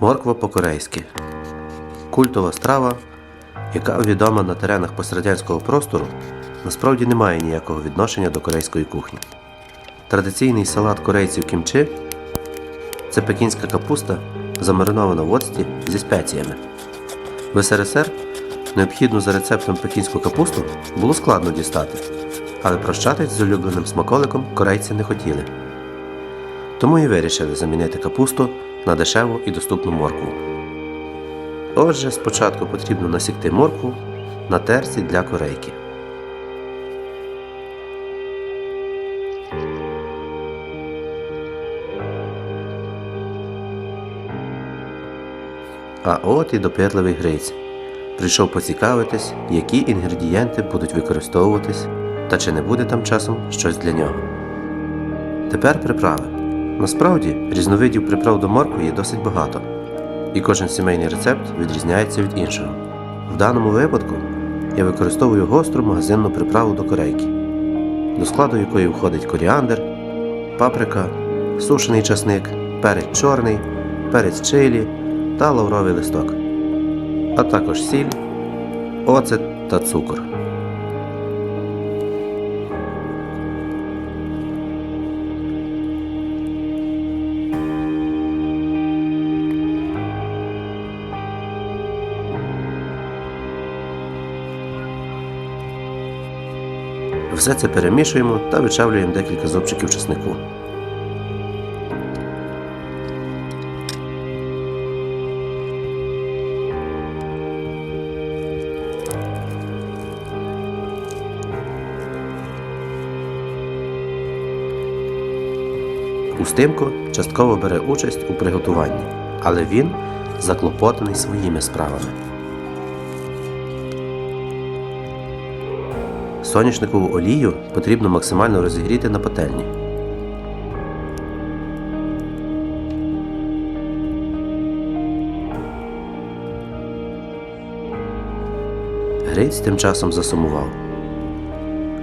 Морква по-корейськи. Культова страва, яка відома на теренах пострадянського простору, насправді не має ніякого відношення до корейської кухні. Традиційний салат корейців кімчі це пекінська капуста, замаринована в оцті зі спеціями. В СРСР необхідну за рецептом пекінську капусту було складно дістати, але прощатись з улюбленим смаколиком корейці не хотіли. Тому і вирішили замінити капусту на дешеву і доступну моркву. Отже, спочатку потрібно насікти моркву на терці для корейки. А от і допитливий гриць. Прийшов поцікавитись, які інгредієнти будуть використовуватись та чи не буде там часом щось для нього. Тепер приправи. Насправді, різновидів приправ до моркви є досить багато, і кожен сімейний рецепт відрізняється від іншого. В даному випадку я використовую гостру магазинну приправу до корейки, до складу якої входить коріандр, паприка, сушений часник, перець чорний, перець чилі та лавровий листок, а також сіль, оцет та цукор. Все це перемішуємо та вичавлюємо декілька зубчиків чеснику. Устимко частково бере участь у приготуванні, але він заклопотаний своїми справами. Соняшникову олію потрібно максимально розігріти на пательні. Гриць тим часом засумував,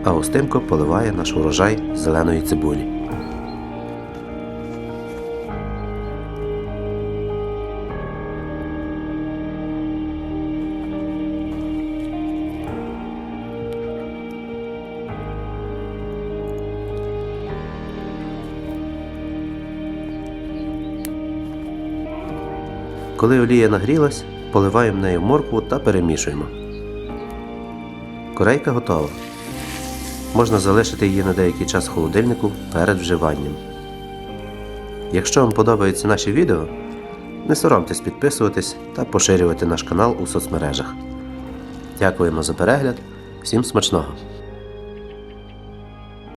а Остимко поливає наш урожай зеленої цибулі. Коли олія нагрілась, поливаємо нею моркву та перемішуємо. Корейка готова. Можна залишити її на деякий час в холодильнику перед вживанням. Якщо вам подобаються наші відео, не соромтесь підписуватись та поширювати наш канал у соцмережах. Дякуємо за перегляд, всім смачного!